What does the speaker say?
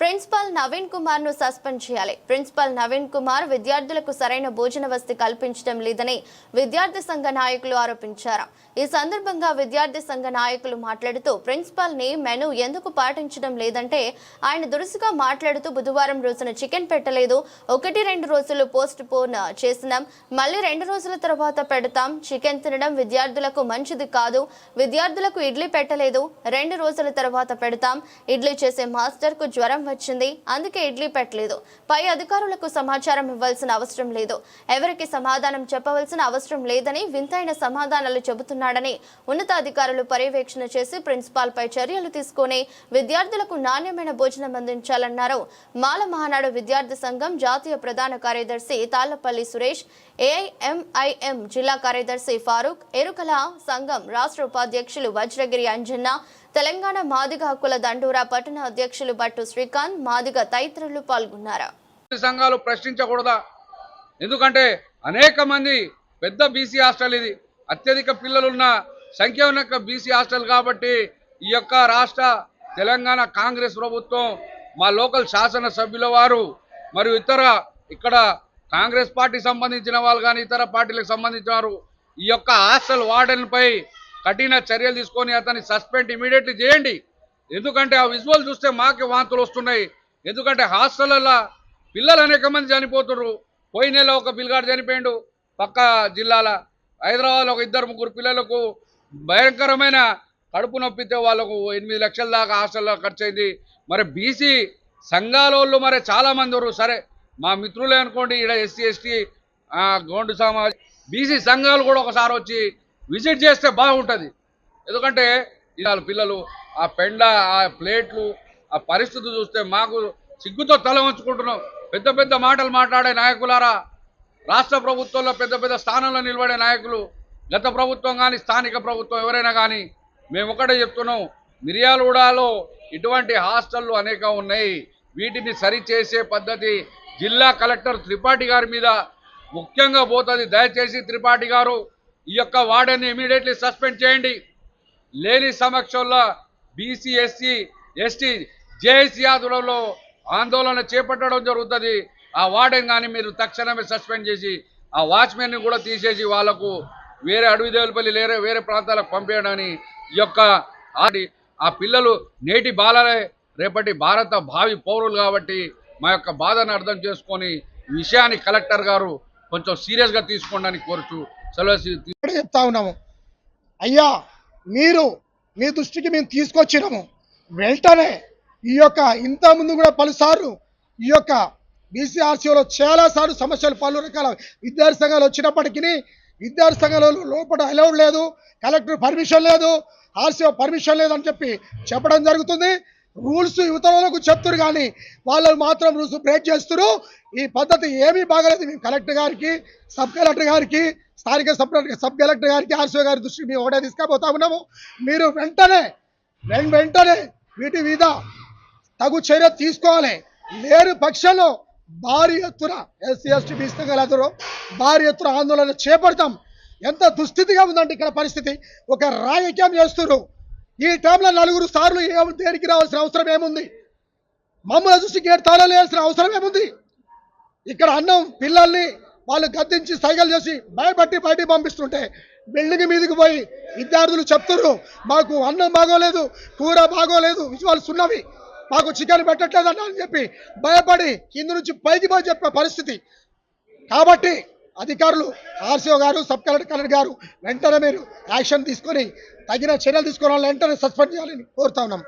Principal Naveen కుమార్ను suspend చేయాలి. Principal Naveen Kumar విద్యార్థులకు సరైన భోజన వసతి కల్పించడం లేదని విద్యార్థి సంఘ నాయకులు ఆరోపించారు. ఈ సందర్భంగా విద్యార్థి సంఘ నాయకులు మాట్లాడుతూ ప్రిన్సిపాల్ని మెను ఎందుకు పాటించడం లేదంటే ఆయన దురుసుగా మాట్లాడుతూ బుధవారం రోజున చికెన్ పెట్టలేదు. ఒకటి రెండు రోజులు పోస్ట్ పోన్ చేసినాం. మళ్ళీ రెండు రోజుల తర్వాత పెడతాం. చికెన్ తినడం విద్యార్థులకు మంచిది కాదు. విద్యార్థులకు ఇడ్లీ పెట్టలేదు. రెండు రోజుల తర్వాత పెడతాం. ఇడ్లీ చేసే మాస్టర్కు జ్వరం వచ్చింది. అందుకే ఇడ్లీ పెట్టలేదు. పై అధికారులకు సమాచారం ఇవ్వాల్సిన అవసరం లేదు. ఎవరికి సమాధానం చెప్పవలసిన అవసరం లేదని వింతైన సమాధానాలు చెబుతున్నాడని ఉన్నతాధికారులు పర్యవేక్షణ చేసి ప్రిన్సిపాల్ పై చర్యలు తీసుకుని విద్యార్థులకు నాణ్యమైన భోజనం అందించాలన్నారు. మాల మహానాడు విద్యార్థి సంఘం జాతీయ ప్రధాన కార్యదర్శి తాళ్ళపల్లి సురేష్ ఏఐఎంఐఎం జిల్లా కార్యదర్శి ఫారూక్ ఎరుకల సంఘం రాష్ట్ర ఉపాధ్యక్షులు వజ్రగిరి అంజన్న తెలంగాణ మాదిగ హక్కుల దండూరా పట్టణ అధ్యక్షులు భట్టు శ్రీకాంత్ మాదిగ తదితరులు పాల్గొన్నారు. సంఘాలు ప్రశ్నించకూడదా? ఎందుకంటే అనేక మంది పెద్ద బీసీ హాస్టల్ ఇది. అత్యధిక పిల్లలున్న సంఖ్య ఉన్న బీసీ హాస్టల్ కాబట్టి ఈ యొక్క రాష్ట్ర తెలంగాణ కాంగ్రెస్ ప్రభుత్వం మా లోకల్ శాసనసభ్యుల వారు మరియు ఇతర ఇక్కడ కాంగ్రెస్ పార్టీ సంబంధించిన వాళ్ళు కానీ ఇతర పార్టీలకు సంబంధించిన వారు ఈ యొక్క హాస్టల్ వార్డెన్పై కఠిన చర్యలు తీసుకొని అతన్ని సస్పెండ్ ఇమీడియట్లీ చేయండి. ఎందుకంటే ఆ విజువల్ చూస్తే మాకే వాంతులు వస్తున్నాయి. ఎందుకంటే హాస్టల్లో పిల్లలు అనేక మంది చనిపోతున్నారు. పోయిన నెల ఒక పిల్లగాడు చనిపోయిండు పక్క జిల్లాల. హైదరాబాద్లో ఒక ఇద్దరు ముగ్గురు పిల్లలకు భయంకరమైన కడుపు నొప్పితే వాళ్ళకు ఎనిమిది లక్షల దాకా హాస్టల్లో ఖర్చు అయింది మరి బీసీ సంఘాల వాళ్ళు మరి చాలామంది ఉన్నారు. సరే మా మిత్రులే అనుకోండి ఇక్కడ SC ST Gond Samaj BC సంఘాలు కూడా ఒకసారి వచ్చి విజిట్ చేస్తే బాగుంటుంది. ఎందుకంటే ఇవాళ పిల్లలు ఆ పెండ ఆ ప్లేట్లు ఆ పరిస్థితి చూస్తే మాకు సిగ్గుతో తల వంచుకుంటున్నాం. పెద్ద పెద్ద మాటలు మాట్లాడే నాయకులారా రాష్ట్ర ప్రభుత్వంలో పెద్ద పెద్ద స్థానంలో నిలబడే నాయకులు గత ప్రభుత్వం కానీ స్థానిక ప్రభుత్వం ఎవరైనా కానీ మేము ఒకటే చెప్తున్నాం మిర్యాలగూడలో ఇటువంటి హాస్టళ్ళు అనేక ఉన్నాయి. వీటిని సరిచేసే పద్ధతి జిల్లా కలెక్టర్ త్రిపాఠి గారి మీద ముఖ్యంగా పోతుంది. దయచేసి త్రిపాఠి గారు ఈ యొక్క వార్డర్ని ఇమీడియట్లీ సస్పెండ్ చేయండి. లేని సమక్షంలో బీసీ ఎస్సీ ఎస్టీ జేఏసీ ఆధ్వర్యంలో ఆందోళన చేపట్టడం జరుగుతుంది. ఆ వార్డెన్ కానీ మీరు తక్షణమే సస్పెండ్ చేసి ఆ వాచ్మెన్ని కూడా తీసేసి వాళ్ళకు వేరే అడవిదేవులపల్లి లేరే వేరే ప్రాంతాలకు పంపేయడని ఈ యొక్క ఆడి ఆ పిల్లలు నేటి బాలలే రేపటి భారత భావి పౌరులు కాబట్టి మా యొక్క బాధను అర్థం చేసుకొని విషయాన్ని కలెక్టర్ గారు కొంచెం సీరియస్గా తీసుకోండి కోరుచు చెప్తా ఉన్నాము. అయ్యా మీరు మీ దృష్టికి మేము తీసుకొచ్చినాము. వెంటనే ఈ యొక్క ఇంత ముందు కూడా పలుసార్లు ఈ యొక్క బీసీఆర్సీలో చాలాసార్లు సమస్యలు పలు రకాల విద్యార్థి సంఘాలు వచ్చినప్పటికీ విద్యార్థి సంఘాలలో లోపల అలౌడ్ లేదు కలెక్టర్ పర్మిషన్ లేదు ఆర్సీఓ పర్మిషన్ లేదని చెప్పి చెప్పడం జరుగుతుంది. రూల్స్ యువతలకు చెప్తున్నారు కానీ వాళ్ళు మాత్రం రూల్స్ బ్రేక్ చేస్తున్నారు ఈ పద్ధతి ఏమీ బాగలేదు. మేము కలెక్టర్ గారికి సబ్ కలెక్టర్ గారికి స్థానిక సబ్ సబ్ కలెక్టర్ గారికి ఆర్సీఓ గారి దృష్టికి మేము ఒకటే తీసుకుపోతా ఉన్నాము. మీరు వెంటనే వెం- వెంటనే వీటి మీద తగు చర్య తీసుకోవాలి. లేని పక్షంలో భారీ ఎత్తున ఎస్సీ ఎస్టీ బీసీగలతో భారీ ఎత్తున ఆందోళన చేపడతాం. ఎంత దుస్థితిగా ఉందంటే ఇక్కడ పరిస్థితి. ఒక రాజకీయం చేస్తున్నారు. ఈ టైంలో నలుగురు సార్లు ఏ దేనికి రావాల్సిన అవసరం ఏముంది? మమ్మల్ని చూసి గేట్ తాళాలు వేయాల్సిన అవసరం ఏముంది? ఇక్కడ అన్నం పిల్లల్ని వాళ్ళు గద్దించి సైగలు చేసి భయపట్టి బయటికి పంపిస్తుంటే బిల్డింగ్ మీదకి పోయి విద్యార్థులు చెప్తున్నారు మాకు అన్నం బాగోలేదు కూర బాగోలేదు విజువల్స్ ఉన్నవి. మాకు చికెన్ పెట్టట్లేదు అని చెప్పి భయపడి కింద నుంచి పైకి పోయి చెప్పే పరిస్థితి. కాబట్టి అధికారులు ఆర్సీఓ గారు సబ్ కలెక్టర్ కలెక్టర్ గారు వెంటనే మీరు యాక్షన్ తీసుకొని తగిన చర్యలు తీసుకోవాలని వెంటనే సస్పెండ్ చేయాలని కోరుతా ఉన్నాం.